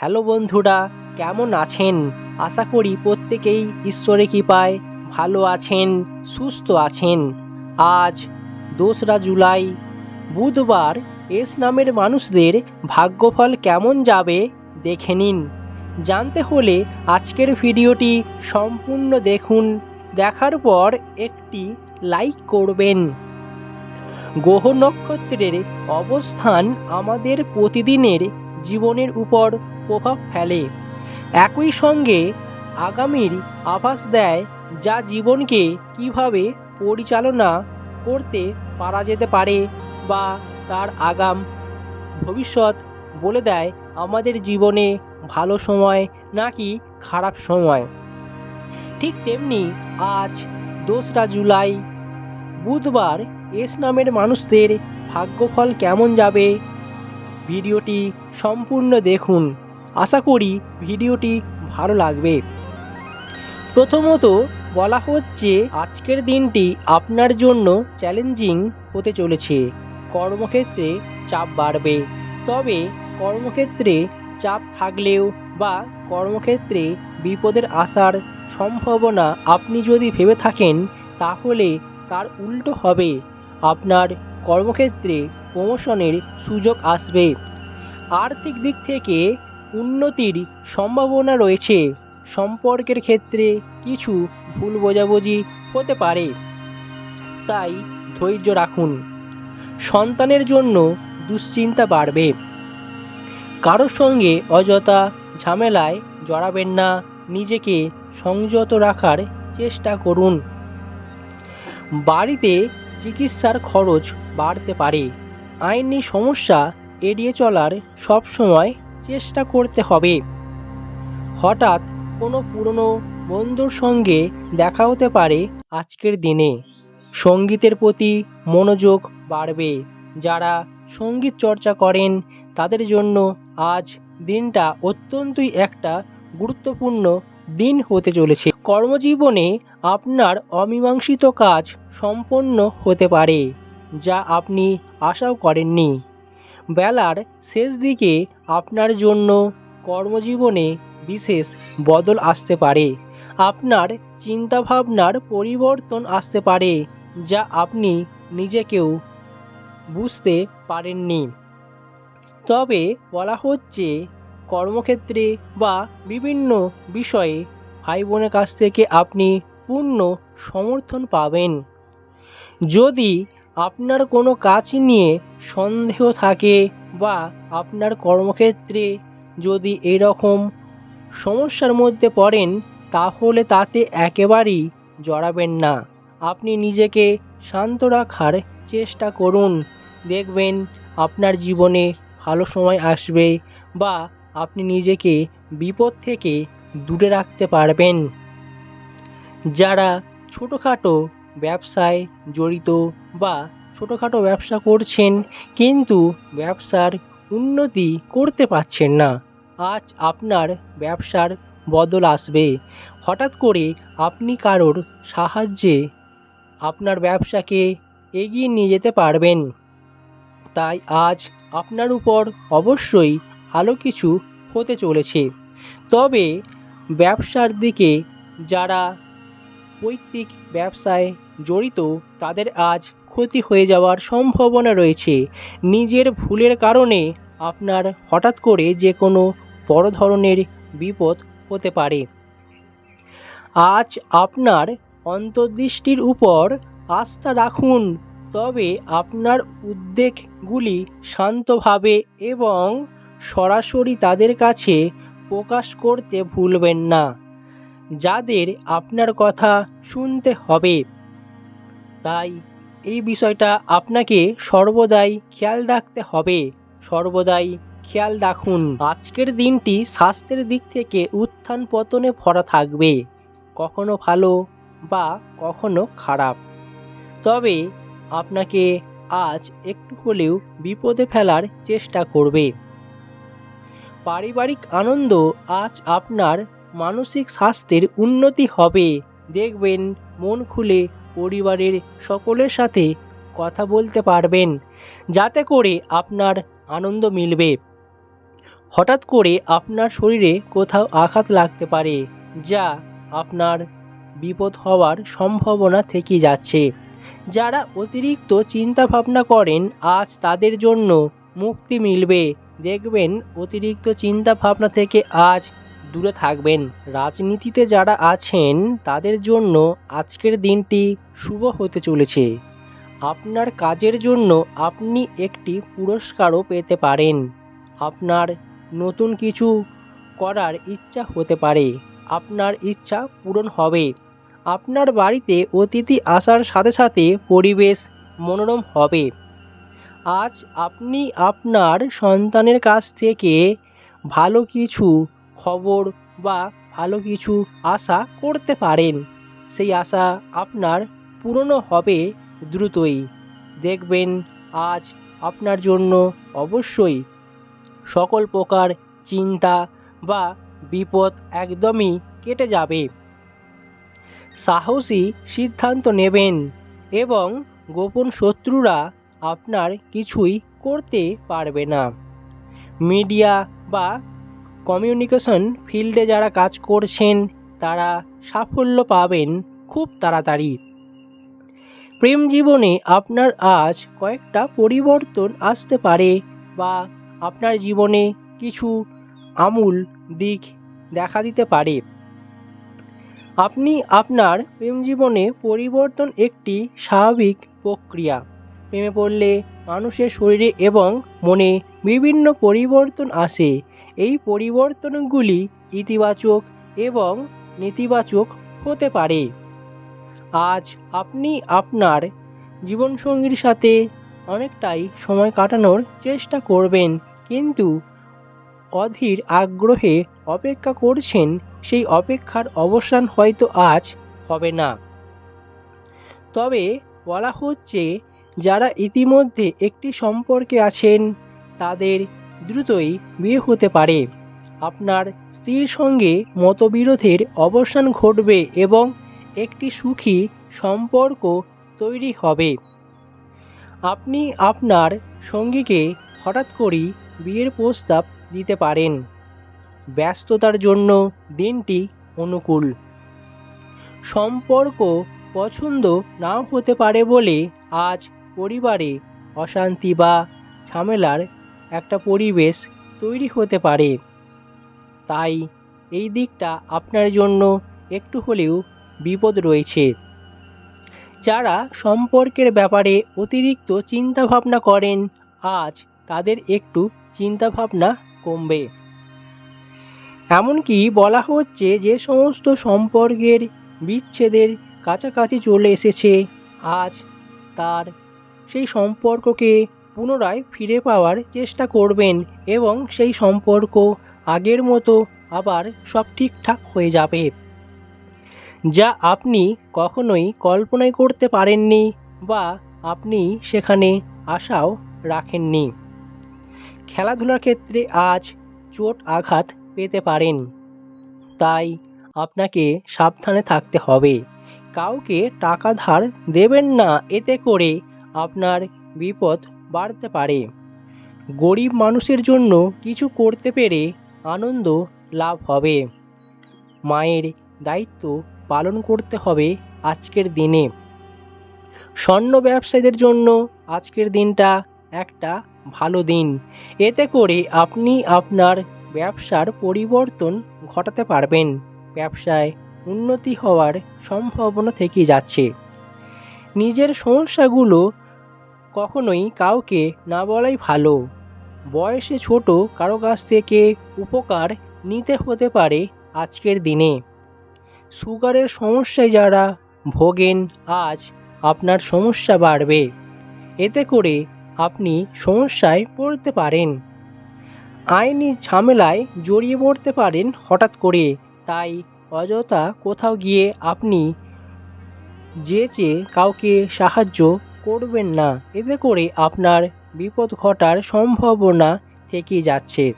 Hello বন্ধুরা, কেমন আছেন? আশা করি প্রত্যেকেই ঈশ্বরে কৃপায় ভালো আছেন, সুস্থ আছেন। আজ দোসরা জুলাই, বুধবার এস নামের মানুষদের ভাগ্যফল কেমন যাবে দেখে নিন। জানতে হলে আজকের ভিডিওটি সম্পূর্ণ দেখুন, দেখার পর একটি লাইক করবেন। গ্রহ নক্ষত্রের অবস্থান আমাদের প্রতিদিনের জীবনের উপর প্রভাব ফেলে। একই সঙ্গে আগামীর আভাস দেয় যা জীবনকে কীভাবে পরিচালনা করতে পারা যেতে পারে বা তার আগাম ভবিষ্যৎ বলে দেয় আমাদের জীবনে ভালো সময় নাকি খারাপ সময়। ঠিক তেমনি আজ দোসরা জুলাই, বুধবার এস নামের মানুষদের ভাগ্যফল কেমন যাবে ভিডিওটি সম্পূর্ণ দেখুন। আশা করি ভিডিওটি ভালো লাগবে। প্রথমত বলা হচ্ছে, আজকের দিনটি আপনার জন্য চ্যালেঞ্জিং হতে চলেছে। কর্মক্ষেত্রে চাপ বাড়বে। তবে কর্মক্ষেত্রে চাপ থাকলেও বা কর্মক্ষেত্রে বিপদের আসার সম্ভাবনা আপনি যদি ভেবে থাকেন, তাহলে তার উল্টো হবে। আপনার কর্মক্ষেত্রে প্রমোশনের সুযোগ আসবে। আর্থিক দিক থেকে উন্নতির সম্ভাবনা রয়েছে। সম্পর্কের ক্ষেত্রে কিছু ভুল বোঝাবুঝি হতে পারে। তাই ধৈর্য রাখুন। সন্তানের জন্য দুশ্চিন্তা বাড়বে। কারোর সঙ্গে অযথা ঝামেলায় জড়াবেন না। নিজেকে সংযত রাখার চেষ্টা করুন। বাড়িতে চিকিৎসার খরচ বাড়তে পারে। আইনি সমস্যা এড়িয়ে চলার সব সময় চেষ্টা করতে হবে। হঠাৎ কোনো পুরনো বন্ধুর সঙ্গে দেখা হতে পারে আজকের দিনে। সঙ্গীতের প্রতি মনোযোগ বাড়বে। যারা সংগীত চর্চা করেন, তাদের জন্য আজ দিনটা অত্যন্তই একটা গুরুত্বপূর্ণ দিন হতে চলেছে। কর্মজীবনে আপনার অমীমাংসিত কাজ সম্পন্ন হতে পারে। যা আপনি আশাও করেননি। বেলার শেষ দিকে আপনার জন্য কর্মজীবনে বিশেষ বদল আসতে পারে। আপনার চিন্তাভাবনার পরিবর্তন আসতে পারে, যা আপনি নিজেকেও বুঝতে পারেননি। তবে বলা হচ্ছে, কর্মক্ষেত্রে বা বিভিন্ন বিষয়ে ভাই বোনের কাছ থেকে আপনি পূর্ণ সমর্থন পাবেন। যদি আপনার কোনো কাজ নিয়ে সন্দেহ থাকে বা আপনার কর্মক্ষেত্রে যদি এরকম সমস্যার মধ্যে পড়েন, তাহলে তাতে একেবারেই জড়াবেন না। আপনি নিজেকে শান্ত রাখার চেষ্টা করুন। দেখবেন আপনার জীবনে ভালো সময় আসবে বা আপনি নিজেকে বিপদ থেকে দূরে রাখতে পারবেন। যারা ছোটোখাটো ব্যবসায় জড়িত বা ছোটোখাটো ব্যবসা করছেন, কিন্তু ব্যবসার উন্নতি করতে পারছেন না। আজ আপনার ব্যবসার বদল আসবে। হঠাৎ করে আপনি কারোর সাহায্যে আপনার ব্যবসাকে এগিয়ে নিয়ে যেতে পারবেন। তাই আজ আপনার উপর অবশ্যই ভালো কিছু হতে চলেছে। তবে ব্যবসার দিকে যারা পৈতৃক ব্যবসায় জড়িত, তাদের আজ ক্ষতি হয়ে যাওয়ার সম্ভাবনা রয়েছে। নিজের ভুলের কারণে আপনার হঠাৎ করে যে কোনো বড় ধরনের বিপদ হতে পারে। আজ আপনার অন্তর্দৃষ্টির উপর আস্থা রাখুন, তবে আপনার উদ্বেগগুলি শান্তভাবে এবং সরাসরি তাদের কাছে প্রকাশ করতে ভুলবেন না। যাদের আপনার কথা শুনতে হবে। তাই এই বিষয়টা আপনাকে সর্বদাই খেয়াল রাখতে হবে। সর্বদাই খেয়াল রাখুন, আজকের দিনটি স্বাস্থ্যের দিক থেকে উত্থান পতনে ভরা থাকবে, কখনো ভালো বা কখনো খারাপ। তবে আপনাকে আজ একটু হলেও বিপদে ফেলার চেষ্টা করবে। পারিবারিক আনন্দ আজ আপনার মানসিক স্বাস্থ্যের উন্নতি হবে। দেখবেন, মন খুলে পরিবারের সকলের সাথে কথা বলতে পারবেন, যাতে করে আপনার আনন্দ মিলবে। হঠাৎ করে আপনার শরীরে কোথাও আঘাত লাগতে পারে, যা আপনার বিপদ হওয়ার সম্ভাবনা থেকে যাচ্ছে। যারা অতিরিক্ত চিন্তা ভাবনা করেন, আজ তাদের জন্য মুক্তি মিলবে। দেখবেন, অতিরিক্ত চিন্তা ভাবনা থেকে আজ দূরে থাকবেন। রাজনীতিতে যারা আছেন, তাদের জন্য আজকের দিনটি শুভ হতে চলেছে। আপনার কাজের জন্য আপনি একটি পুরস্কারও পেতে পারেন। আপনার নতুন কিছু করার ইচ্ছা হতে পারে। আপনার ইচ্ছা পূরণ হবে। আপনার বাড়িতে অতিথি আসার সাথে সাথে পরিবেশ মনোরম হবে। আজ আপনি আপনার সন্তানের কাছ থেকে ভালো কিছু খবর বা ভালো কিছু আশা করতে পারেন। সেই আশা আপনার পূরণ হবে দ্রুতই। দেখবেন আজ আপনার জন্য অবশ্যই সকল প্রকার চিন্তা বা বিপদ একদমই কেটে যাবে। সাহসী সিদ্ধান্ত নেবেন এবং গোপন শত্রুরা আপনার কিছুই করতে পারবে না। মিডিয়া বা কমিউনিকেশন ফিল্ডে যারা কাজ করছেন, তারা সাফল্য পাবেন খুব তাড়াতাড়ি। প্রেম জীবনে আপনার আজ কয়েকটা পরিবর্তন আসতে পারে বা আপনার জীবনে কিছু আমূল দিক দেখা দিতে পারে। আপনি আপনার প্রেম জীবনে পরিবর্তন একটি স্বাভাবিক প্রক্রিয়া। প্রেমে পড়লে মানুষের শরীরে এবং মনে বিভিন্ন পরিবর্তন আসে। এই পরিবর্তনগুলি ইতিবাচক এবং নেতিবাচক হতে পারে। আজ আপনি আপনার জীবনসঙ্গীর সাথে অনেকটাই সময় কাটানোর চেষ্টা করবেন, কিন্তু অধীর আগ্রহে অপেক্ষা করছেন, সেই অপেক্ষার অবসান হয়তো আজ হবে না। তবে বলা হচ্ছে যারা ইতিমধ্যে একটি সম্পর্কে আছেন, তাদের দ্রুতই বিয়ে হতে পারে। আপনার স্ত্রীর সঙ্গে মতবিরোধের অবসান ঘটবে এবং একটি সুখী সম্পর্ক তৈরি হবে। আপনি আপনার সঙ্গীকে হঠাৎ করেই বিয়ের প্রস্তাব দিতে পারেন। ব্যস্ততার জন্য দিনটি অনুকূল। সম্পর্ক পছন্দ নাও হতে পারে বলে আজ পরিবারে অশান্তি বা ঝামেলার একটা পরিবেশ তৈরি হতে পারে। তাই এই দিকটা আপনার জন্য একটু হলেও বিপদ রয়েছে। যারা সম্পর্কের ব্যাপারে অতিরিক্ত চিন্তাভাবনা করেন, আজ তাদের একটু চিন্তাভাবনা কমবে। এমনকি বলা হচ্ছে যে সমস্ত সম্পর্কের বিচ্ছেদের কাছাকাছি চলে এসেছে, আজ তার সেই সম্পর্ককে পুনরায় ফিরে পাওয়ার চেষ্টা করবেন এবং সেই সম্পর্ক আগের মতো আবার সব ঠিকঠাক হয়ে যাবে। যা আপনি কখনোই কল্পনাই করতে পারেননি বা আপনি সেখানে আশাও রাখেননি। খেলাধুলার ক্ষেত্রে আজ চোট আঘাত পেতে পারেন। তাই আপনাকে সাবধানে থাকতে হবে। কাউকে টাকা ধার দেবেন না এতে করে আপনার বিপদ বাড়তে পারে। গরিব মানুষের জন্য কিছু করতে পেরে আনন্দ লাভ হবে। মায়ের দায়িত্ব পালন করতে হবে আজকের দিনে। স্বর্ণ ব্যবসায়ীদের জন্য আজকের দিনটা একটা ভালো দিন। এতে করে আপনি আপনার ব্যবসার পরিবর্তন ঘটাতে পারবেন। ব্যবসায় উন্নতি হওয়ার সম্ভাবনা থেকে যাচ্ছে। নিজের সমস্যাগুলো কখনোই কাউকে না বলাই ভালো। বয়সে ছোট কারও কাছ থেকে উপকার নিতে হতে পারে আজকের দিনে। সুগারের সমস্যায় যারা ভোগেন, আজ আপনার সমস্যা বাড়বে। এতে করে আপনি সমস্যায় পড়তে পারেন। আইনি ঝামেলায় জড়িয়ে পড়তে পারেন হঠাৎ করে। তাই অযথা কোথাও গিয়ে আপনি যে চেয়ে কাউকে সাহায্য করবেন না। এতে করে আপনার বিপদ ঘটার সম্ভাবনা থেকে যাচ্ছে।